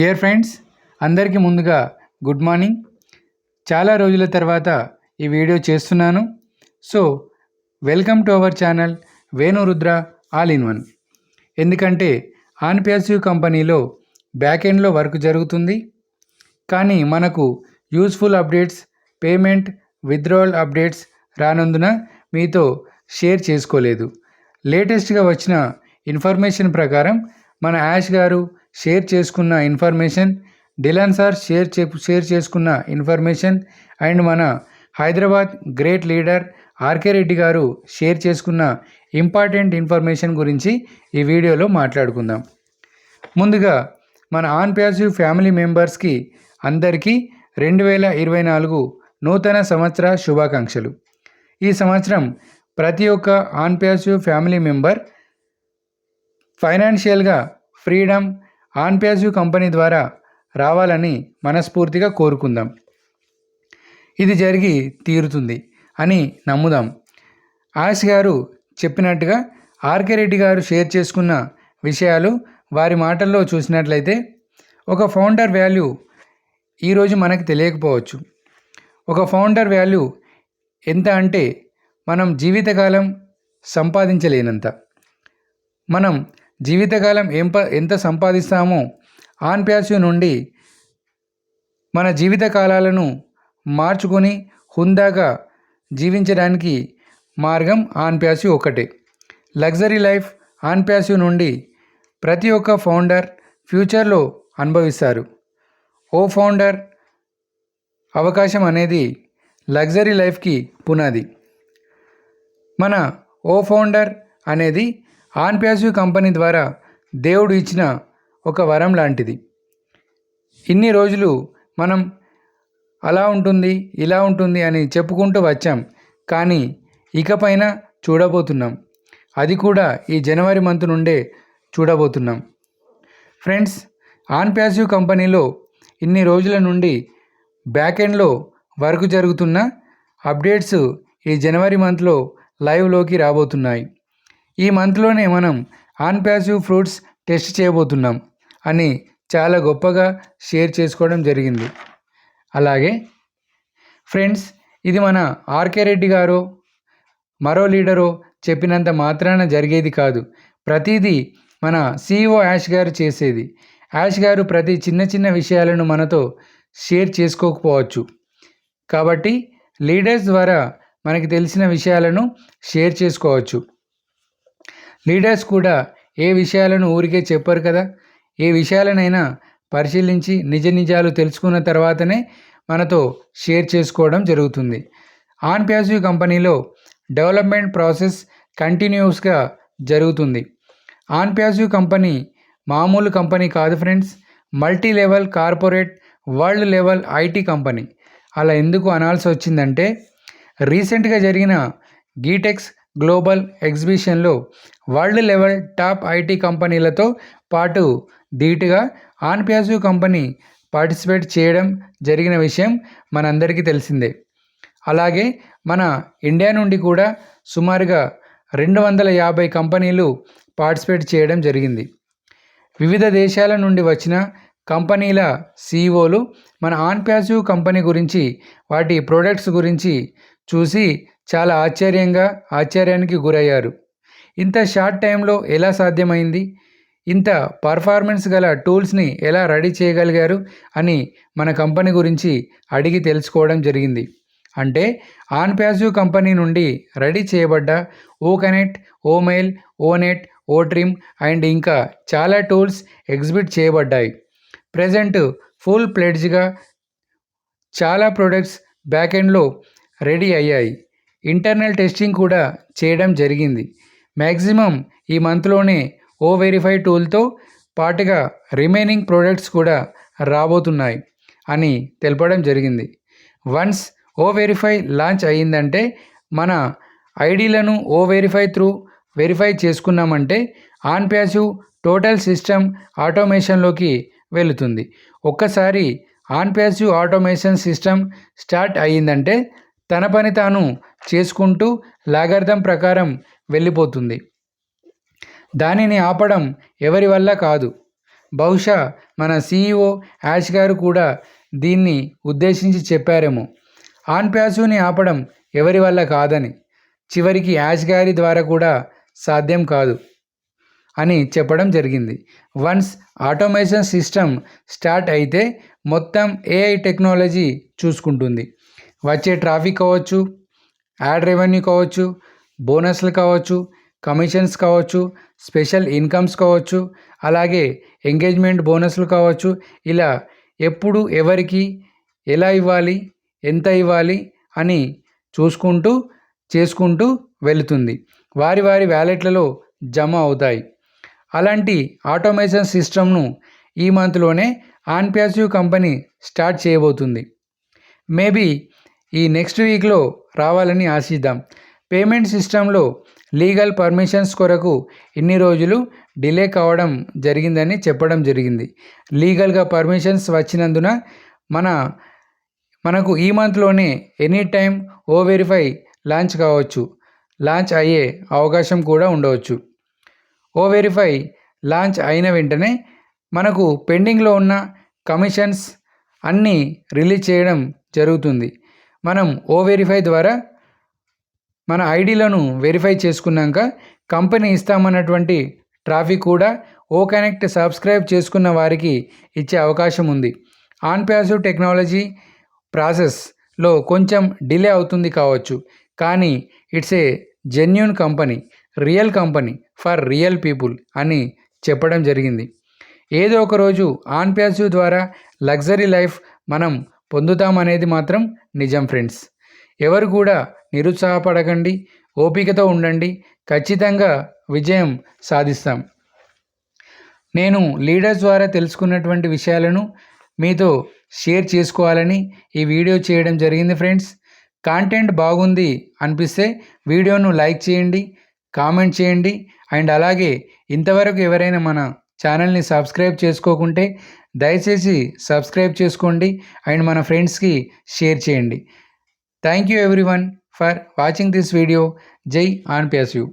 Dear friends అందరికీ ముందుగా good morning చాలా రోజుల తర్వాత ఈ వీడియో చేస్తున్నాను. So welcome to our channel Venu Rudra all in one ఎందుకంటే ఆన్పియాసివ్ కంపెనీలో బ్యాక్ ఎండ్లో వర్క్ జరుగుతుంది. కానీ మనకు useful updates payment withdrawal updates రానందున మీతో షేర్ చేసుకోలేదు. లేటెస్ట్గా వచ్చిన ఇన్ఫర్మేషన్ ప్రకారం మన యాష్ గారు షేర్ చేసుకున్న ఇన్ఫర్మేషన్. డిలాన్ సార్ షేర్ చే షేర్ చేసుకున్న ఇన్ఫర్మేషన్. అండ్ మన Hyderabad great leader R K Reddy గారు షేర్ చేసుకున్న ఇంపార్టెంట్ ఇన్ఫర్మేషన్ గురించి ఈ వీడియోలో మాట్లాడుకుందాం. ముందుగా మన ఆన్ ప్యాసివ్ ఫ్యామిలీ మెంబర్స్కి అందరికీ రెండు వేల ఇరవై నాలుగు నూతన సంవత్సర శుభాకాంక్షలు. ఈ సంవత్సరం ప్రతి ఒక్క ఆన్ ప్యాసివ్ ఫ్యామిలీ మెంబర్ ఫైనాన్షియల్గా ఫ్రీడమ్ ఆన్ ప్యాసివ్ కంపెనీ ద్వారా రావాలని మనస్ఫూర్తిగా కోరుకుందాం. ఇది జరిగి తీరుతుంది అని నమ్ముదాం. ఆశ గారు చెప్పినట్టుగా ఆర్కే రెడ్డి గారు షేర్ చేసుకున్న విషయాలు వారి మాటల్లో చూసినట్లయితే ఒక ఫౌండర్ వాల్యూ ఈరోజు మనకు తెలియకపోవచ్చు. ఒక ఫౌండర్ వాల్యూ ఎంత అంటే మనం జీవితకాలం సంపాదించలేనంత. మనం జీవితకాలం ఎంప ఎంత సంపాదిస్తామో ఆన్ ప్యాసివ్ నుండి మన జీవితకాలాలను మార్చుకొని హుందాగా జీవించడానికి మార్గం ఆన్ ప్యాసివ్ ఒకటే లగ్జరీ లైఫ్ ఆన్ ప్యాసివ్ నుండి ప్రతి ఒక్క ఫౌండర్ ఫ్యూచర్లో అనుభవిస్తారు. ఓ ఫౌండర్ అవకాశం అనేది లగ్జరీ లైఫ్కి పునాది. మన ఓ ఫౌండర్ అనేది ఆన్ ప్యాసివ్ కంపెనీ ద్వారా దేవుడు ఇచ్చిన ఒక వరం లాంటిది. ఇన్ని రోజులు మనం అలా ఉంటుంది ఇలా ఉంటుంది అని చెప్పుకుంటూ వచ్చాం. కానీ ఇకపైన చూడబోతున్నాం. అది కూడా ఈ జనవరి మంత్ నుండే చూడబోతున్నాం. ఫ్రెండ్స్ ఆన్ ప్యాసివ్ కంపెనీలో ఇన్ని రోజుల నుండి బ్యాక్ ఎండ్లో వర్క్ జరుగుతున్న అప్డేట్స్ ఈ జనవరి మంత్లో లైవ్లోకి రాబోతున్నాయి. ఈ మంత్లోనే మనం ఆన్ ప్యాసివ్ ఫ్రూట్స్ టెస్ట్ చేయబోతున్నాం అని చాలా గొప్పగా షేర్ చేసుకోవడం జరిగింది. అలాగే ఫ్రెండ్స్ ఇది మన ఆర్కే రెడ్డి గారో మరో లీడరో చెప్పినంత మాత్రాన జరిగేది కాదు. ప్రతిదీ మన సిఇఓ యాష్ గారు చేసేది. యాష్ గారు ప్రతి చిన్న చిన్న విషయాలను మనతో షేర్ చేసుకోకపోవచ్చు. కాబట్టి లీడర్స్ ద్వారా మనకి తెలిసిన విషయాలను షేర్ చేసుకోవచ్చు. లీడర్స్ కూడా ఏ విషయాలను ఊరికే చెప్పరు కదా? ఏ విషయాలనైనా పరిశీలించి నిజ నిజాలు తెలుసుకున్న తర్వాతనే మనతో షేర్ చేసుకోవడం జరుగుతుంది. ఆన్ ప్యాసివ్ కంపెనీలో డెవలప్మెంట్ ప్రాసెస్ కంటిన్యూస్గా జరుగుతుంది. ఆన్ ప్యాసివ్ కంపెనీ మామూలు కంపెనీ కాదు friends. Multi level corporate world level IT company. అలా ఎందుకు అనాల్సి వచ్చిందంటే రీసెంట్గా జరిగిన గీటెక్స్ గ్లోబల్ ఎగ్జిబిషన్లో వరల్డ్ లెవెల్ టాప్ ఐటీ కంపెనీలతో పాటు ధీటుగా ఆన్ ప్యాసివ్ కంపెనీ పార్టిసిపేట్ చేయడం జరిగిన విషయం మనందరికీ తెలిసిందే. అలాగే మన ఇండియా నుండి కూడా సుమారుగా రెండు వందల యాభై కంపెనీలు పార్టిసిపేట్ చేయడం జరిగింది. వివిధ దేశాల నుండి వచ్చిన కంపెనీల సీఈఓలు మన ఆన్ ప్యాసివ్ కంపెనీ గురించి వాటి ప్రోడక్ట్స్ గురించి చూసి చాలా ఆశ్చర్యంగా ఆశ్చర్యానికి గురయ్యారు. ఇంత షార్ట్ టైంలో ఎలా సాధ్యమైంది? ఇంత పర్ఫార్మెన్స్ గల టూల్స్ని ఎలా రెడీ చేయగలిగారు? అని మన కంపెనీ గురించి అడిగి తెలుసుకోవడం జరిగింది. అంటే ఆన్ ప్యాసివ్ కంపెనీ నుండి రెడీ చేయబడ్డ O connect O mail O net O trim and ఇంకా చాలా టూల్స్ ఎగ్జిబిట్ చేయబడ్డాయి. ప్రజెంట్ ఫుల్ ప్లెడ్జ్గా చాలా ప్రొడక్ట్స్ బ్యాక్ ఎండ్లో రెడీ అయ్యాయి. ఇంటర్నల్ టెస్టింగ్ కూడా చేయడం జరిగింది. మ్యాక్సిమం ఈ మంత్లోనే ఓ వెరిఫై టూల్తో పాటుగా రిమైనింగ్ ప్రోడక్ట్స్ కూడా రాబోతున్నాయి అని తెలపడం జరిగింది. వన్స్ ఓ వెరిఫై లాంచ్ అయ్యిందంటే మన ఐడీలను ఓ వెరిఫై త్రూ వెరిఫై చేసుకున్నామంటే ఆన్ ప్యాసివ్ టోటల్ సిస్టమ్ ఆటోమేషన్లోకి వెళుతుంది. ఒక్కసారి on passive automation system start అయ్యిందంటే తన పని తాను చేసుకుంటూ లాగర్థం ప్రకారం వెళ్ళిపోతుంది. దానిని ఆపడం ఎవరి వల్ల కాదు. బహుశా మన సీఈఓ యాష్ గారు కూడా దీన్ని ఉద్దేశించి చెప్పారేమో. ఆన్ ప్యాసుని ఆపడం ఎవరి వల్ల కాదని చివరికి యాష్ గారి ద్వారా కూడా సాధ్యం కాదు అని చెప్పడం జరిగింది. వన్స్ ఆటోమేషన్ సిస్టమ్ స్టార్ట్ అయితే మొత్తం ఏఐ టెక్నాలజీ చూసుకుంటుంది. వచ్చే ట్రాఫిక్ కావచ్చు యాడ్ రెవెన్యూ కావచ్చు బోనస్లు కావచ్చు కమిషన్స్ కావచ్చు స్పెషల్ ఇన్కమ్స్ కావచ్చు అలాగే ఎంగేజ్మెంట్ బోనస్లు కావచ్చు. ఇలా ఎప్పుడు ఎవరికి ఎలా ఇవ్వాలి ఎంత ఇవ్వాలి అని చూసుకుంటూ చేసుకుంటూ వెళుతుంది. వారి వారి వ్యాలెట్లలో జమ అవుతాయి. అలాంటి ఆటోమేషన్ సిస్టమ్ను ఈ మంత్లోనే ఆన్ప్యాసివ్ కంపెనీ స్టార్ట్ చేయబోతుంది. మేబీ ఈ నెక్స్ట్ వీక్లో రావాలని ఆశిద్దాం. పేమెంట్ సిస్టంలో లీగల్ పర్మిషన్స్ కొరకు ఇన్ని రోజులు డిలే కావడం జరిగిందని చెప్పడం జరిగింది. లీగల్గా పర్మిషన్స్ వచ్చినందున మన మనకు ఈ మంత్లోనే any time O verify launch కావచ్చు. లాంచ్ అయ్యే అవకాశం కూడా ఉండవచ్చు. ఓ వెరిఫై లాంచ్ అయిన వెంటనే మనకు పెండింగ్లో ఉన్న కమిషన్స్ అన్నీ రిలీజ్ చేయడం జరుగుతుంది. మనం ఓ వెరిఫై ద్వారా మన ఐడీలను వెరిఫై చేసుకున్నాక కంపెనీ ఇస్తామన్నటువంటి ట్రాఫిక్ కూడా ఓ కనెక్ట్ సబ్స్క్రైబ్ చేసుకున్న వారికి ఇచ్చే అవకాశం ఉంది. ఆన్ ప్యాసివ్ టెక్నాలజీ ప్రాసెస్లో కొంచెం డిలే అవుతుంది కావచ్చు. కానీ it's a genuine company real company for real people అని చెప్పడం జరిగింది. ఏదో ఒక రోజు ఆన్ ప్యాసివ్ ద్వారా లగ్జరీ లైఫ్ మనం పొందుతామనేది మాత్రం నిజం ఫ్రెండ్స్. ఎవరు కూడా నిరుత్సాహపడకండి ఓపికతో ఉండండి. ఖచ్చితంగా విజయం సాధిస్తాం. నేను లీడర్స్ ద్వారా తెలుసుకున్నటువంటి విషయాలను మీతో షేర్ చేసుకోవాలని ఈ వీడియో చేయడం జరిగింది ఫ్రెండ్స్. కాంటెంట్ బాగుంది అనిపిస్తే వీడియోను లైక్ చేయండి కామెంట్ చేయండి. అండ్ అలాగే ఇంతవరకు ఎవరైనా మన ఛానల్ని సబ్స్క్రైబ్ చేసుకోకుంటే దయచేసి సబ్స్క్రైబ్ చేసుకోండి అండ్ మన ఫ్రెండ్స్కి షేర్ చేయండి. Thank you everyone for watching this video. జై ఆన్ ప్యాసివ్